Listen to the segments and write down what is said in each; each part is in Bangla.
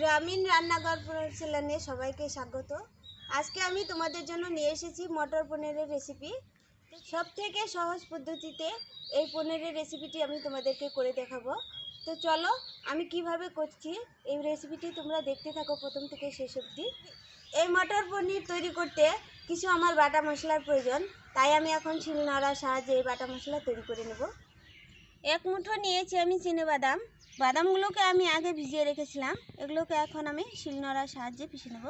গ্রামীণ রান্নাঘর চ্যানেলে সবাইকে স্বাগত। আজকে আমি তোমাদের জন্য নিয়ে এসেছি মটর পনিরের রেসিপি সব থেকে সহজ পদ্ধতিতে এই পনিরের রেসিপিটি আমি তোমাদেরকে করে দেখাবো। তো চলো, আমি কীভাবে করছি এই রেসিপিটি তোমরা দেখতে থাকো প্রথম থেকে শেষ অবধি। এই মটর পনির তৈরি করতে কিছু আমার বাটা মশলার প্রয়োজন, তাই আমি এখন শিলনোড়ার সাহায্যে এই বাটা মশলা তৈরি করে নেব। এক মুঠো নিয়েছি আমি চিনে বাদাম। বাদামগুলোকে আমি আগে ভিজিয়ে রেখেছিলাম। এগুলোকে এখন আমি শিলনোড়ার সাহায্যে পিষে নেব।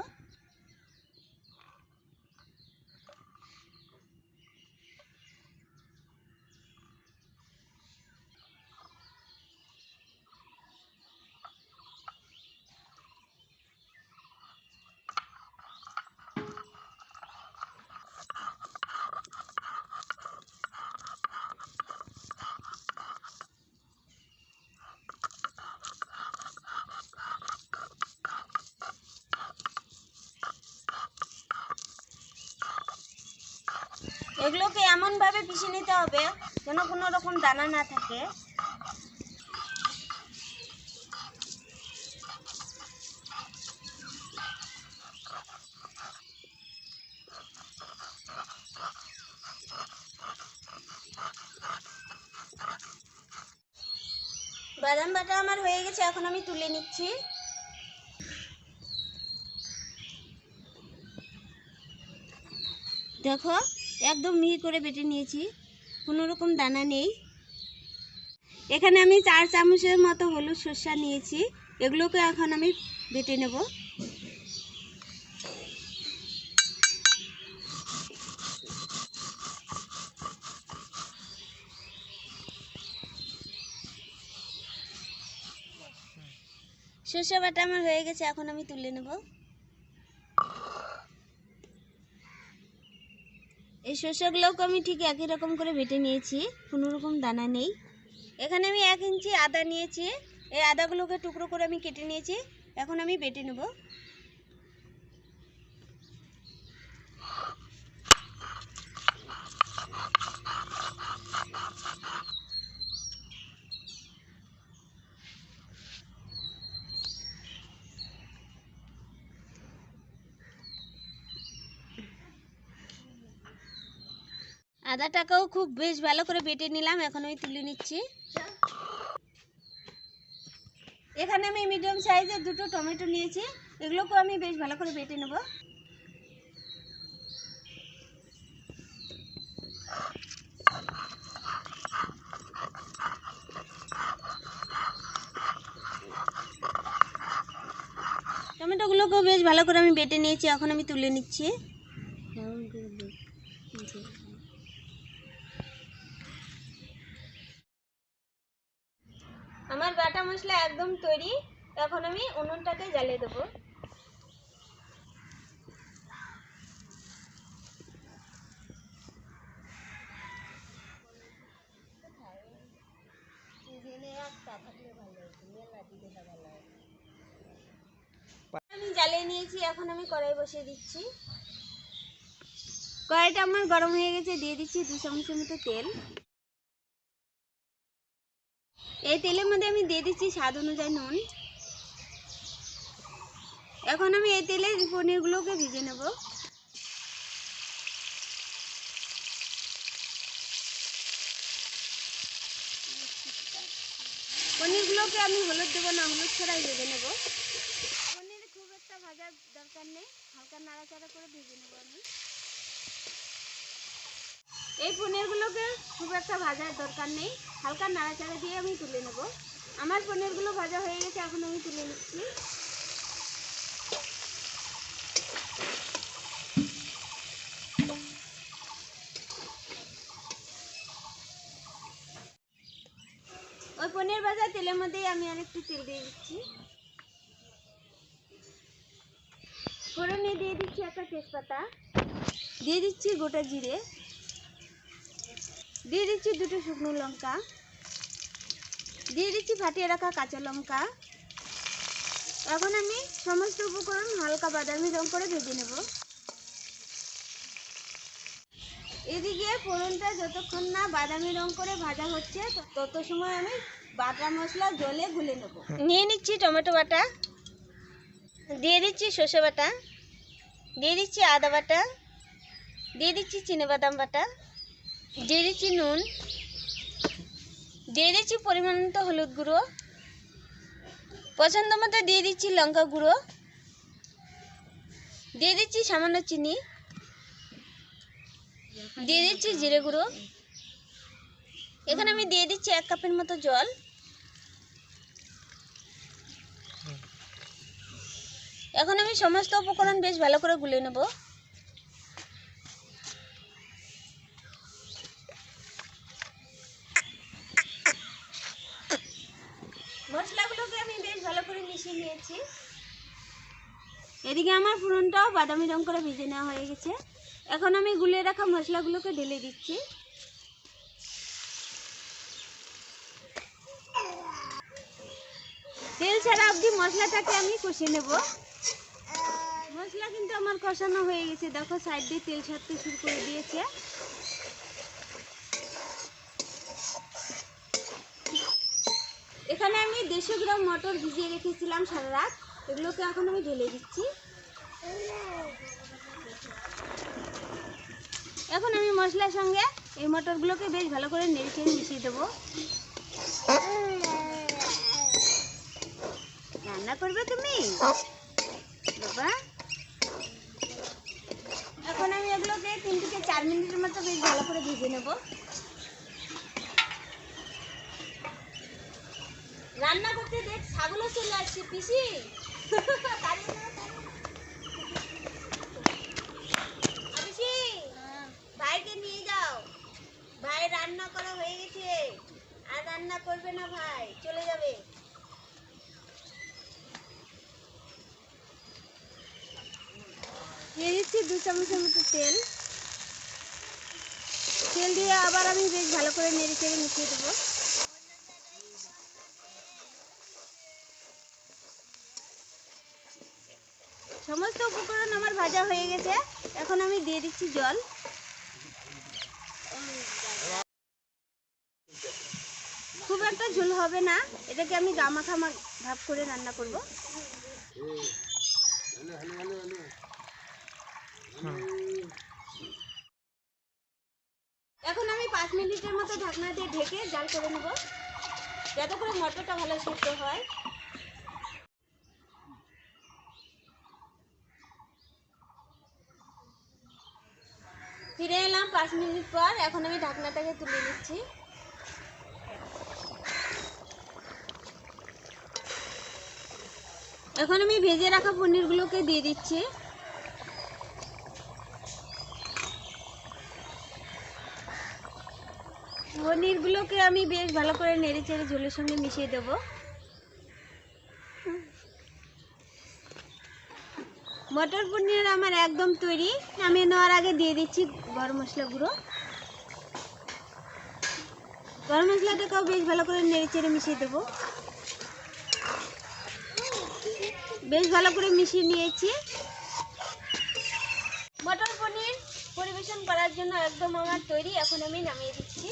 এগুলোকে এমনভাবে পিষে নিতে হবে যেন কোনো রকম দানা না থাকে। বাদাম বাটা আমার হয়ে গেছে, এখন আমি তুলে নিচ্ছি। দেখো একদম মিহি করে বেটে নিয়েছি। কোনো রকম দানা নেই। এখানে আমি চার চামচের মতো হলুদ সর্ষা নিয়েছি। এগুলোকে এখন আমি বেটে নেব। সর্ষে বাটা আমার হয়ে গেছে, এখন আমি তুলে নেব। এই শস্যগুলোকে আমি ঠিক একই রকম করে বেটে নিয়েছি, কোনো রকম দানা নেই। এখানে আমি এক ইঞ্চি আদা নিয়েছি, এই আদাগুলোকে টুকরো করে আমি কেটে নিয়েছি, এখন আমি বেটে নেব। আদাটাকেও খুব বেশ ভালো করে বেটে নিলাম, এখন আমি তুলে নিচ্ছি। এখানে আমি মিডিয়াম সাইজের দুটো টমেটো নিয়েছি, এগুলোকেও আমি বেশ ভালো করে বেটে নেব। টমেটোগুলোকেও বেশ ভালো করে আমি বেটে নিয়েছি, এখন আমি তুলে নিচ্ছি। আমার বাটা মশলা একদম তৈরি, এখন আমি উনুনটাকে জ্বালিয়ে দেবো। আমি জ্বালিয়ে নিয়েছি, এখন আমি কড়াই বসিয়ে দিচ্ছি। কড়াইটা আমার গরম হয়ে গেছে, দিয়ে দিচ্ছি দু চামচের মতো তেল। এই তেলের মধ্যে আমি দিয়ে দিচ্ছি স্বাদ অনুযায়ী নুন। এখন আমি এই তেলে পনিরগুলোকে ভেজে নেব। পনিরগুলোকে আমি হলুদ দেবো না, হলুদ ছাড়াই ভেজে নেব। পনির খুব একটা ভাজার দরকার নেই, হালকা নাড়াচাড়া করে ভেজে নেব আমি। এই পনিরগুলোকে খুব একটা ভাজার দরকার নেই। হালকা নাড়াচাড়া দিয়ে আমি তুলে নেব। আমার পনিরগুলো ভাজা হয়ে গেছে, এখন আমি তুলে নিচ্ছি। ওই পনির ভাজা তেলের মধ্যেই আমি আরেকটু তেল দিয়ে দিচ্ছি। ফোড়নে দিয়ে দিচ্ছি একটা তেজপাতা। দিয়ে দিচ্ছি গোটা জিরে। দিয়ে দিচ্ছি দুটো শুকনো লঙ্কা। দিয়ে দিচ্ছি ফাটিয়ে রাখা কাঁচা লঙ্কা। এখন আমি সমস্ত উপকরণ হালকা বাদামি রং করে ভেজে নেব। এদিকে ফোড়নটা যতক্ষণ না বাদামি রং করে ভাজা হচ্ছে, তত সময় আমি বাটা মশলা জলে গুলে নেব। নিয়ে নিচ্ছি টমেটো বাটা। দিয়ে দিচ্ছি সর্ষে বাটা। দিয়ে দিচ্ছি আদা বাটা। দিয়ে দিচ্ছি চিনেবাদাম বাটা। দিয়ে দিচ্ছি নুন দিয়ে দিচ্ছি পরিমাণ মতো হলুদ গুঁড়ো, পছন্দ মতো দিয়ে দিচ্ছি লঙ্কা গুঁড়ো দিয়ে দিচ্ছি সামান্য চিনি দিয়ে দিচ্ছি জিরে গুঁড়ো। এখানে আমি দিয়ে দিচ্ছি এক কাপের মতো জল। এখন আমি সমস্ত উপকরণ বেশ ভালো করে গুলে নেব। এদিকে আমার ফোড়নটাও বাদামি রং করে ভেজে নেওয়া হয়ে গেছে। এখন আমি গুলে রাখা মশলাগুলোকে ঢেলে দিচ্ছি। তেল ছাড়া অবধি মশলাটাকে আমি কষিয়ে নেব। মশলা কিন্তু আমার কষানো হয়ে গেছে। দেখো, সাইড দিয়ে তেল ছাড়তে শুরু করে দিয়েছে। এখানে আমি দেড়শো গ্রাম মটর ভিজিয়ে রেখেছিলাম সারা রাত। এগুলোকে এখন আমি ঢেলে দিচ্ছি। এখন আমি মশলার সঙ্গে এই মটরগুলোকে বেশ ভালো করে নেড়ে মিশিয়ে দেবো। রান্না করবে তুমি? বাবা। এখন আমি এগুলোকে তিন থেকে চার মিনিটের মতো বেশ ভালো করে ভেজে নেব। রান্না করতে দেখ ছাগলও চলে আসছে, পিসি। ভাইকে নিয়ে যাও। ভাই রান্না করা হয়ে গেছে। আর রান্না করবে না ভাই, চলে যাবে। দিচ্ছি দু চামচের মতো তেল। তেল দিয়ে আবার আমি বেশ ভালো করে নেড়ে চেড়ে মিশিয়ে দেবো। সমস্ত উপকরণ আমার ভাজা হয়ে গেছে। এখন আমি দিয়ে দিচ্ছি জল খুব একটা ঝোল হবে না। এটাকে আমি গামা গামাখামা ভাব করে রান্না করব। এখন আমি পাঁচ মিনিটের মতো ঢাকনা দিয়ে ঢেকে জাল করে নেব, যাতে করে মটরটা ভালো সিদ্ধ হয়। ফিরে এলাম পাঁচ মিনিট পর। এখন আমি ঢাকনাটাকে তুলে নিচ্ছি। এখন আমি ভেজে রাখা পনিরগুলোকে দিয়ে দিচ্ছি। পনিরগুলোকে আমি বেশ ভালো করে নেড়ে চেড়ে ঝোলের সঙ্গে মিশিয়ে দেব। মটর পনির আমার একদম তৈরি। আমি নেওয়ার আগে দিয়ে দিচ্ছি গরম মশলা গুঁড়ো। গরম মশলাটাকেও বেশ ভালো করে নেড়ে চেড়ে মিশিয়ে দেবো। বেশ ভালো করে মিশিয়ে নিয়েছি। মটর পনির পরিবেশন করার জন্য একদম আমার তৈরি, এখন আমি নামিয়ে দিচ্ছি।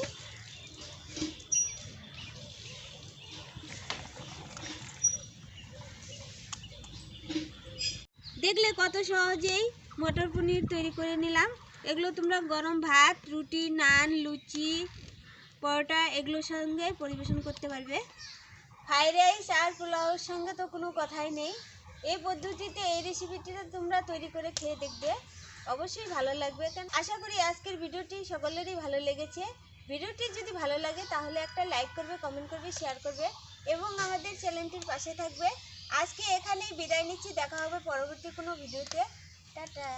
দেখলে কত সহজেই মটর পনির তৈরি করে নিলাম। এগুলো তোমরা গরম ভাত, রুটি, নান, লুচি, পরোটা এগুলোর সঙ্গে পরিবেশন করতে পারবে। ফ্রাইড রাইস আর পোলাওর সঙ্গে তো কোনো কথাই নেই। এই পদ্ধতিতে এই রেসিপিটিটা তোমরা তৈরি করে খেয়ে দেখবে। অবশ্যই ভালো লাগবে। কারণ আশা করি আজকের ভিডিওটি সকলেরই ভালো লেগেছে। ভিডিওটি যদি ভালো লাগে, তাহলে একটা লাইক করবে কমেন্ট করবে শেয়ার করবে এবং আমাদের চ্যানেলটির পাশে থাকবে। আজকে এখানেই বিদায় নিচ্ছি। দেখা হবে পরবর্তী কোনো ভিডিওতে। টাটা।